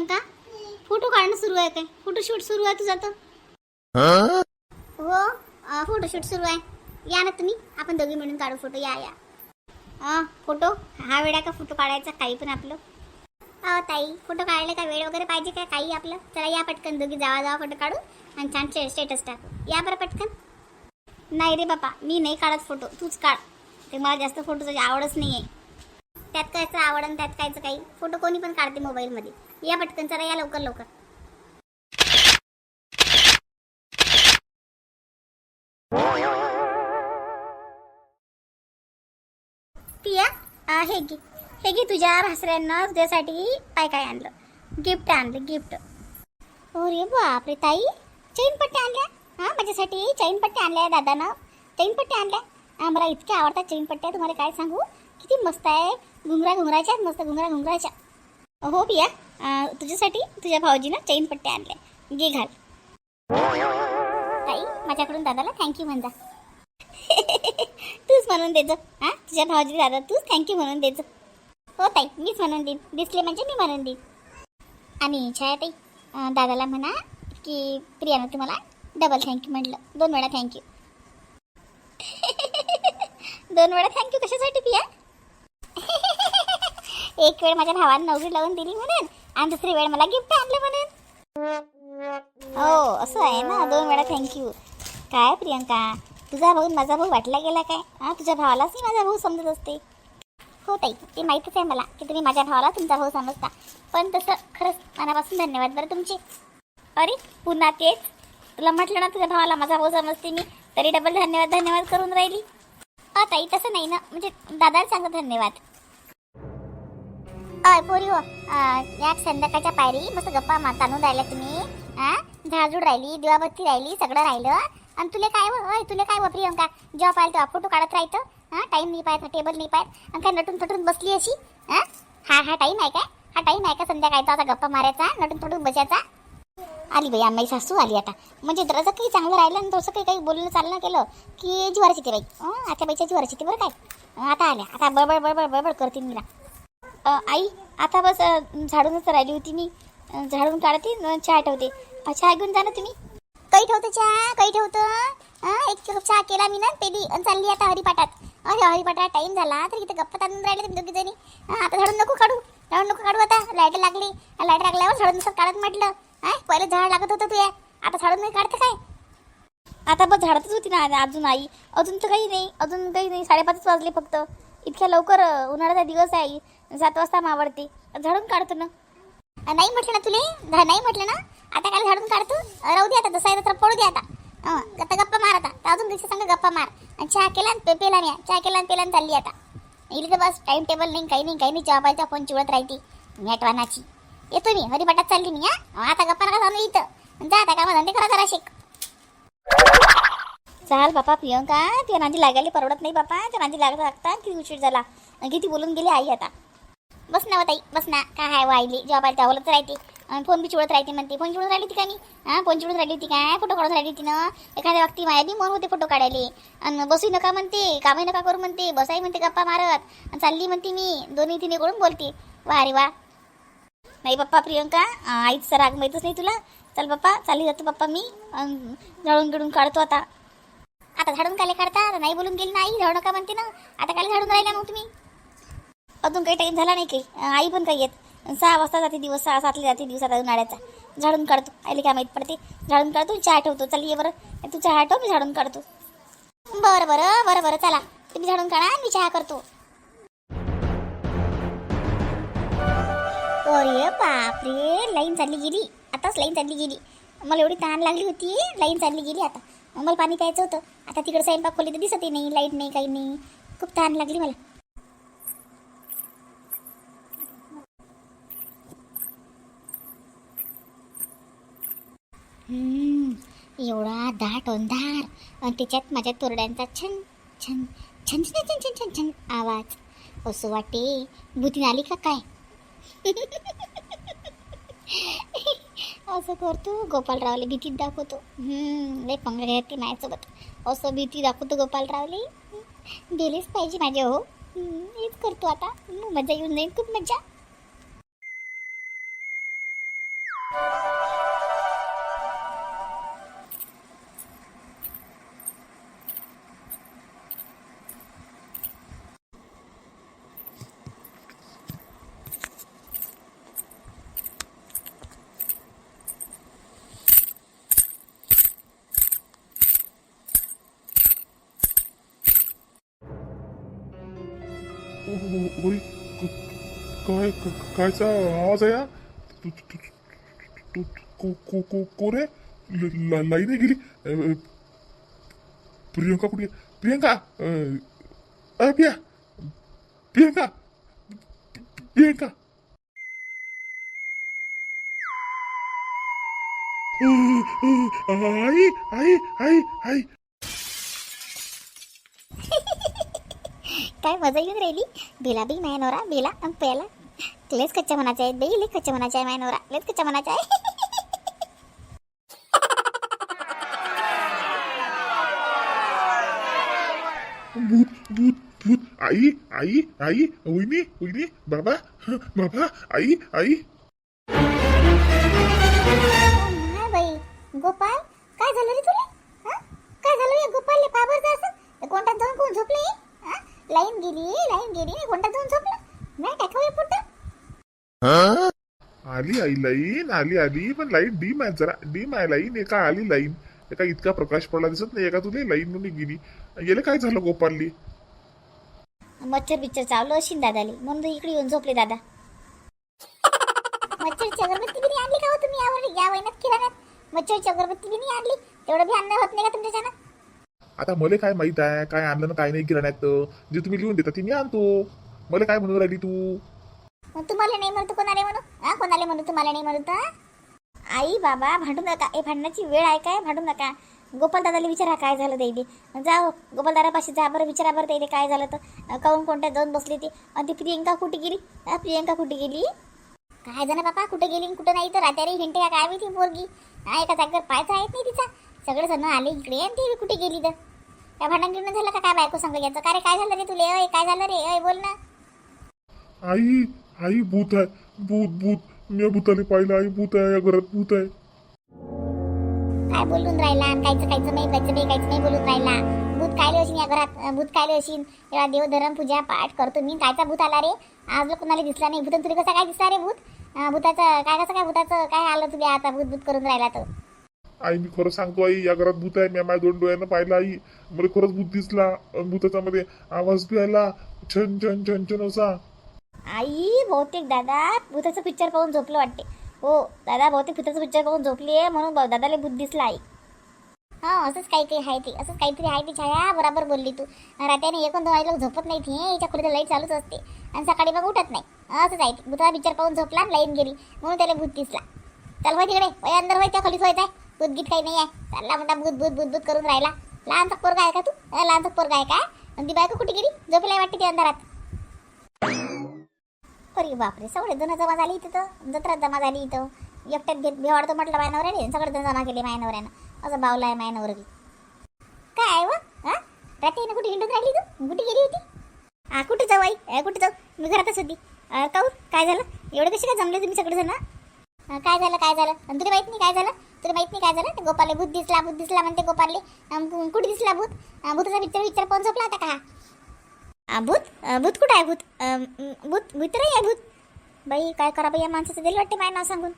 Priyanka? Photo काढणं सुरू आहे काय फोटोशूट सुरू आहे तुझा तर. हो फोटोशूट सुरू आहे. या ना तुम्ही. आपण दोघी मिळून काढू फोटो. या या. फोटो? हा वेळा का फोटो काढायचा? काही पण आपलं. अहो ताई फोटो काढले का वेळ वगैरे पाहिजे का? काही आपलं? चला या पटकन. दोघी जावा जावा फोटो काढू आणि छान स्टेटस टाकू. या बरं पटकन. नाही रे बापा मी नाही काढत फोटो. तूच काढ. ते मला जास्त फोटोची आवडच नाही आहे त्यात कायचं आवड आणि त्यात कायचं काही. फोटो कोणी पण काढते मोबाईलमध्ये. या पटकन चला या लवकर लवकर. पिया हे घे. हे घे तुझ्या भासऱ्यांना तुझ्यासाठी काय काय आणलं. गिफ्ट आणलं गिफ्ट अरे बापरे ताई. चैन पट्ट्या आणल्या? हा माझ्यासाठी चैन पट्ट्या आणल्या दादानं. चैन पट्ट्या आणल्या? आम्हाला मला इतक्या आवडतात चैन पट्ट्या. तुम्हाला काय सांगू? किती मस्त आहे. घुंगरा घुंगराच्या मस्त घुंगरा घुंगराच्या. हो पिया तुझ्यासाठी तुझ्या भाऊजीनं चैन पट्ट्या आणल्या घे घाल. ताई माझ्याकडून दादाला थँक्यू म्हणजा. तूच म्हणून देजो. हा? तुझ्या भाऊजी दादा तूच थँक्यू म्हणून देजो. हो ताई मीच म्हणून देईन. दिसले म्हणजे मी म्हणून देईन. आणि छाया ताई दादाला म्हणा की प्रियानं तुम्हाला डबल थँक्यू म्हटलं. दोन वेळा थँक्यू दोन वेळा थँक्यू कशासाठी पिया एक वेळ माझ्या भावानं नवरी लावून दिली म्हणून. आणि दुसरी वेळ मला गिफ्ट आणलं म्हणून. हो असं आहे ना दोन वेळा थँक्यू काय प्रियंका तुझा भाऊ माझा भाऊ वाटला गेला काय? हा तुझ्या भावालाच मी माझा भाऊ समजत असते. हो ताई ते माहीतच आहे मला की तुम्ही माझ्या भावाला तुमचा भाऊ समजता. पण तसं खरंच मनापासून धन्यवाद बरं तुमचे. अरे पुन्हा तेच. तुला म्हटलं ना तुझ्या भावाला माझा भाऊ समजते मी तरी डबल धन्यवाद धन्यवाद करून राहिली. अ ताई तसं नाही ना म्हणजे दादाला सांगा धन्यवाद. अय पोरी हो. या संध्याकाळच्या पायरी मस्त गप्पा मा- ताणून राहिल्या तुम्ही. हा झाडझूड राहिली दिवाबत्ती राहिली सगळं राहिलं. आणि तुला काय व अय तुला काय व प्रियंका? जेव्हा पाहिलं तेव्हा फोटो काढत राहायचं. हा टाईम नाही पाहत टेबल नाही पाहत. आणि काय नटून थटून बसली अशी? हा हा हा टाईम आहे काय? हा टाईम आहे का संध्याकाळचा असा गप्पा मारायचा नटून थटून बसायचा? आली बाई आम्ही सासू आली आता. म्हणजे जरा काही चांगलं राहिलं आणि तसं काही काही बोलणं चालणं केलं की जीवारची ते बाई? आता बाईच्या जीवारची ते बरं काय? आता आल्या. आता बळबळ बळबळ बळबळ करते मी आई आता बस झाडूनच राहिली होती मी. झाडून काढते चहा ठेवते. चहा घेऊन जा ना तुम्ही. काही ठेवतो चहा काही ठेवतो. एक कप चहा केला मी ना पेली चालली आता हरिपाठात. अरे हरिपाठात टाइम झाला तर इथे गप्पा ताणून राहिले तुम्ही दोघी जणी. आता झाडून नको काढू झाडून नको काढू आता. लाइट लागली. लाइट लागल्यावर झाडून काढत म्हटलं. हा पहिले झाड लागत होतं तुया. आता झाडून नाही काढते काय? आता बस झाडतच होती ना अजून आई. अजून तर काही नाही अजून काही नाही. साडेपाचच वाजले फक्त. इतक्या लवकर उन्हाळ्याचा दिवस आहे सात वाजता मावळते. झाडून काढतो ना. नाही म्हटलं ना तुले? नाही म्हटलं ना? आता काय झाडून काढतो. राहू दे आता जसा आहे तर पडू दे आता. आता गप्पा मार आता. अजून दिवशी सांग गप्पा मार. आणि चहा केला आणि पे- पेला मी चहा केला आणि पेला चालली आता. इली तर बस टाइम टेबल नाही काही नाही काही नाही. चहा पाहिजे फोन चिवडत राहते. मॅटवानाची येतो मी हरिपाटात चालली मी हा? आता गप्पा नका जाणं इथं. जा आता कामं धंदे करा जरा शिक. चाल बापा प्रियंका ते नांदी लागायला परवडत नाही बापा. त्या नांदी लागत लागता किती उशीर झाला. आणि किती बोलून गेली आई आता. बस ना हो ताई बस ना. काय आहे वाईली जेव्हा पाहिजे तेव्हा राहते. आणि फोन बी चिवळत राहते म्हणते. फोन चिवडून राहिली ती का मी हां फोन चिवडून राहिली ती काय? फोटो काढून राहिली तिनं एखाद्या व्यक्ती माया बी मन होते फोटो काढायले. आणि बसू नका म्हणते कामही नका करू म्हणते बसाई म्हणते गप्पा मारत. आणि चालली म्हणते मी दोन्ही तिने करून बोलते. वा रे वा. नाही पप्पा प्रियंका आईच आईचा राग माहीतच नाही तुला. चल पप्पा चालली जातो पप्पा मी. अं, झाडून गिडून काढतो आता. आता झाडून काले काढता? आता नाही बोलून गेली नाही झाडू नका म्हणते ना. आता काले झाडून राहिल्या मग तुम्ही. अजून काही टाईम झाला नाही काही आई पण काही येत. सहा वाजता जाते दिवस सहा सातले जाते दिवसात उन्हाळ्याचा. झाडून काढतो. आईला काय माहीत पडते. झाडून काढतो चहा ठेवतो. चल ये बरं. तू चहा ठेव मी झाडून काढतो. बरं बरं. बरं बरं. चला. तुम्ही झाडून काढा मी चहा करतो. अरे बापरे. लाईन चालली गेली. आताच लाईन चालली गेली. मला एवढी तहान लागली होती. लाईन चालली गेली आता. मला पाणी प्यायचं होतं. आता तिकडे स्वयंपाक खोली तर दिसत नाही. लाइट नाही काही नाही. खूप तहान लागली मला. एवढा दाट अंधार आणि त्याच्यात माझ्या तोरड्यांचा छन छन छन छन छन छन छन छन आवाज. असं वाटे भूतीन आली का काय? असं करतो गोपालरावले भीतीत दाखवतो. लय पंगड घेते माझ्यासोबत. असं भीती दाखवतो गोपालरावले. गेलेच पाहिजे माझे हो. हेच करतो आता. मजा येऊन जाईल खूप मजा. काय कायचा आवाज आहे कोरे तू तू गेली प्रियंका कुठे प्रियंका प्रिया प्रियंका प्रियंका आई आई आई आई काय मजा येऊन राहिली बिला बी माया नवरा भेला आणि प्याला लेच कच्च्या मनाचे आहेत बाई लेच कच्च्या मनाचे आहे माया नवरा लेच कच्च्या मनाचे आहे. भूत भूत भूत. आई आई आई वहिनी वहिनी बाबा बाबा आई आई नाही बाई गोपाल काय झालं रे तुला हं? काय झालं या गोपालले पाबरचं असं कोणत्यात जाऊन कोण झोपले हं? लाईन गेली लाईन गेली कोणत्यात जाऊन झोपलं नाही टाकावे पुढं आली आई लाईन आली आली पण लाईन डीम आहे जरा डीम आहे लाईन एका आली लाईन. एका इतका प्रकाश पडला दिसत नाही एका तुला लाईन म्हणून गेली. गेले काय झालं गोपालली? मच्छर बिच्छर चावलं असेल दादाली म्हणून तर इकडे येऊन झोपले दादा. मच्छरची अगरबत्ती बी नाही आणली का हो तुम्ही? यावर या महिन्यात किराण्यात. मच्छरची अगरबत्ती बी नाही आणली. तेवढं बी आणणं होत नाही का तुमच्याच्यानं आता मला काय माहीत आहे? काय आणलं ना काय नाही किराण्यात? जे तुम्ही लिहून देता ते मी आणतो. मला काय म्हणून राहिली तू? तुम्हाला नाही म्हणतो कोणाला म्हणू? हा कोणाला म्हणू तुम्हाला नाही म्हणू तर? आई बाबा भांडू नका. ए भांडण्याची वेळ आहे काय? भांडू नका. गोपाल दादाला विचारा काय झालं दैदी जाओ गोपाल दादापाशी जा बरं विचारा बरं दैदी काय झालं तर. काहून कोणत्या जाऊन बसली ती? आणि ती प्रियंका कुठे गेली? प्रियंका कुठे गेली? काय झालं बापा? कुठे गेली आणि कुठं नाही तर रात्री हिंटे का? काय माहिती पोरगी? हा एका जागेवर पायचा आहेत नाही तिचा. सगळे जण आले इकडे आणि ती कुठे गेली तर? त्या भांडण गिरणं झालं का? काय बायको सांग याचं? काय रे काय झालं रे तुले? अय काय झालं रे? अय बोल ना. आई आई भूत आहे. भूत भूत. मी भूताला पाहिलं आई भूत आहे या घरात भूत आहे. काय बोलून राहिला? आणि कायचं कायचं नाही कायचं नाही कायचं नाही बोलून राहिला. भूत कायले असेल या घरात? भूत कायले असेल एवढा देवधर्म पूजा पाठ करतो मी. कायचा भूत आला रे? आज कोणाला दिसला नाही. भूत तुला कसा काय दिसला रे भूत? अं, भूताचं काय कसं काय भूताचं? काय आलं तुला आता भूत भूत करून राहिला तर आई मी खरं सांगतो आई या घरात भूत आहे. मी माझ्या दोन डोळ्यानं पाहिलं आई. मला खरंच भूत दिसला. अन भूताचा मध्ये आवाज बी आला. छन छन छन छन असा. आई बहुतेक दादा भूताचा पिक्चर पाहून झोपलं वाटते. हो दादा बहुतेक भूताचा पिक्चर पाहून झोपली आहे म्हणून दादाला भूत दिसला आई हा असंच काहीतरी आहे ते असंच काहीतरी आहे ती छाया बरोबर बोलली तू. रात्याने एकूण दोन लोक झोपत नाही ती याच्या खोलीत लाइट चालूच असते. आणि सकाळी मग उठत नाही. असंच आहे ते. भूताचा पिक्चर पाहून झोपला लाईन गेली म्हणून त्याला भूत दिसला. चल होय तिकडे वय अंदर वय त्या खोलीत व्हायचं आहे गीत काही नाही आहे चालला म्हणता भूत भूत भूत भूत करून राहिला. लहानचा पोरगा आहे का तू? लहानचा पोरगा आहे का? आणि ती बायको कुठे गेली? झोपलाय वाटते ती अंधारात. करी बापरे. सगळे जण जमा झाली इथं तर. जत्रा जमा झाली इथं. एकट्यात घेत भेवाडतो म्हटलं मायनवऱ्याने सगळे जण जमा केले मायनवऱ्यानं. असं बावला आहे मायनवरली काय व? ये ना कुठे हिंडून राहिली तू? कुठे गेली होती? हा कुठे जाऊ आई? कुठे जाऊ? मी घरातच होती काऊ काय झालं? एवढं कशी काय जमले तुम्ही सगळेजण जण? काय झालं? काय झालं? आणि तुला माहीत नाही काय झालं? तुला माहीत नाही काय झालं? ते गोपाले भूत दिसला भूत दिसला म्हणते गोपालले. कुठे दिसला भूत? अं, भूताचा पिक्चर पिक्चर झोपला होता का? भूत भूत कुठं आहे भूत? भूत भूत नाही आहे भूत. बाई काय करा बाई या माणसाचं? दिलं वाटते माझ्या नाव सांगून.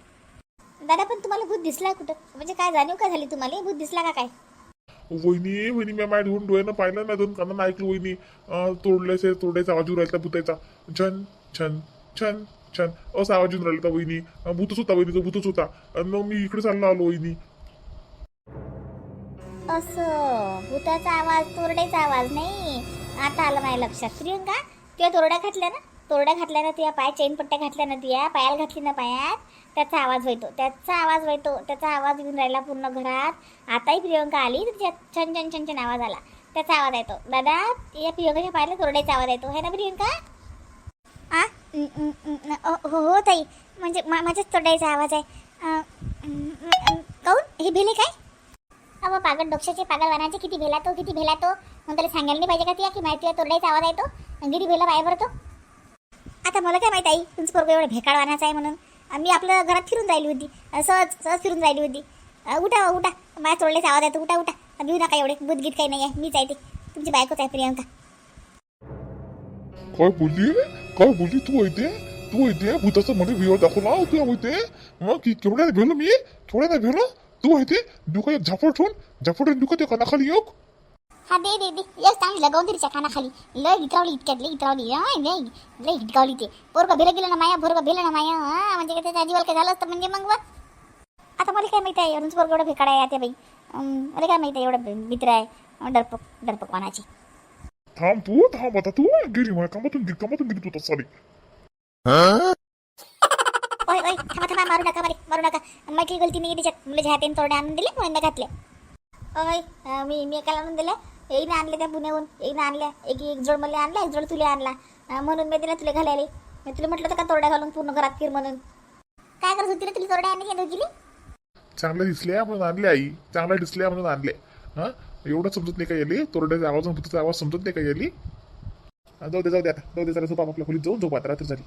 दादा पण तुम्हाला भूत दिसला कुठं? म्हणजे काय जाणीव काय झाली तुम्हाला? भूत दिसला का काय? वहिनी वहिनी मी माझ्या दोन डोळ्यानं पाहिलं ना दोन कानानं. ऐकलं वहिनी. तोडल्याचे तोडायचा आवाज येऊन राहिला भूताचा. छन छन छन छन. असा आवाज येऊन राहिला वहिनी. भूतच होता वहिनी तो भूतच होता. अन् मग मी इकडे चाललो आलो वहिनी. असं भूताचा आवाज तोरड्याचा आवाज नाही. आता आलं माझ्या लक्षात प्रियंका तुझ्या तोरड्या घातल्या ना तोरड्या घातल्या ना तुझ्या पाय चेन पट्ट्या घातल्या ना तुझ्या पायाला घातली ना पायात त्याचा आवाज व्हायतो त्याचा आवाज व्हायतो त्याचा आवाज येऊन राहिला पूर्ण घरात आताही प्रियंका आली तर त्यात छन छन छन छन आवाज आला त्याचा आवाज येतो दादा या प्रियंकाच्या पायाला तोरड्याचा आवाज येतो है ना प्रियंका आ हो हो ताई म्हणजे माझ्याच तोरड्याचा आवाज आहे काऊन हे भेले काय अहो पागल डोक्षाचे पागल वानाचे किती भेला तो किती भेला तो मग त्याला सांगायला नाही पाहिजे का ती की माहिती आहे तोरड्याचा आवाज आहे तो आणि किती भेला बाय भरतो आता मला काय माहिती आई तुमचं पोरगं एवढं भेकाळ वानाचं आहे म्हणून. मी आपल्या घरात फिरून राहिली होती. सहज सहज फिरून राहिली होती. उठा उठा. माझ्या तोडल्याचा आवाज येतो उठा उठा. घेऊ नका एवढे. बुद्धगीत काही नाही आहे. मीच आहे ते. तुमची बायकोच आहे प्रियंका. काय बोलली काय बोलली तू येते तू? येते भूताचं मध्ये व्हिडिओ दाखवला तू येते मग केवढ्या भेलो मी? केवढ्या भेलो तू येते दुका एक झापड ठेवून झापड दुका ते कनाखाली योग हा दे दे दे. एक चांगली लगावून तिच्या खानाखाली लय इतरावली इतक्यात लय इतरावली. हा लय लय हिटकावली ते. पोरगं भेलं गेलं ना माया पोरगं भेलं ना माया. हा म्हणजे काय त्याच्या जीवाला काय झालं असतं म्हणजे मग आता मला काय माहिती आहे अरुणचं पोरगं एवढं फेकाड आहे त्या बाई. अं, मला काय माहिती आहे एवढं मित्र आहे. डरपक डरपक वानाची थांब तू थांब आता तू. गेली माझ्या कामातून गेली कामातून गेली तू तसाली ओय ओय थांबा थांबा मारू नका मारे मारू नका. माझी गलती नाही त्याच्यात मुलं म्हणजे हातीने तोरडे आणून दिले म्हणून मी घातले. ओय मी मी एकाला आणून दिलं. एकने आणले त्या पुण्याहून एकने आणल्या. एक एक जोड मला आणला एक जोड तुला आणला. म्हणून मी दिला तुला घालायले. मी तुला म्हटलं होतं का तोरड्या घालून पूर्ण घरात फिर म्हणून. काय करत होती रे तुला तोरड्या आणली का दोघीली चांगल्या दिसल्या म्हणून आणले आई. चांगल्या दिसल्या म्हणून आणले हा? एवढं समजत नाही का याली? तोरड्याचा आवाज भूताचा आवाज समजत नाही का याली? जाऊ दे जाऊ दे आता. जाऊ दे जरा झोपा आपल्या खोलीत जाऊन झोपा आता रात्री झाली.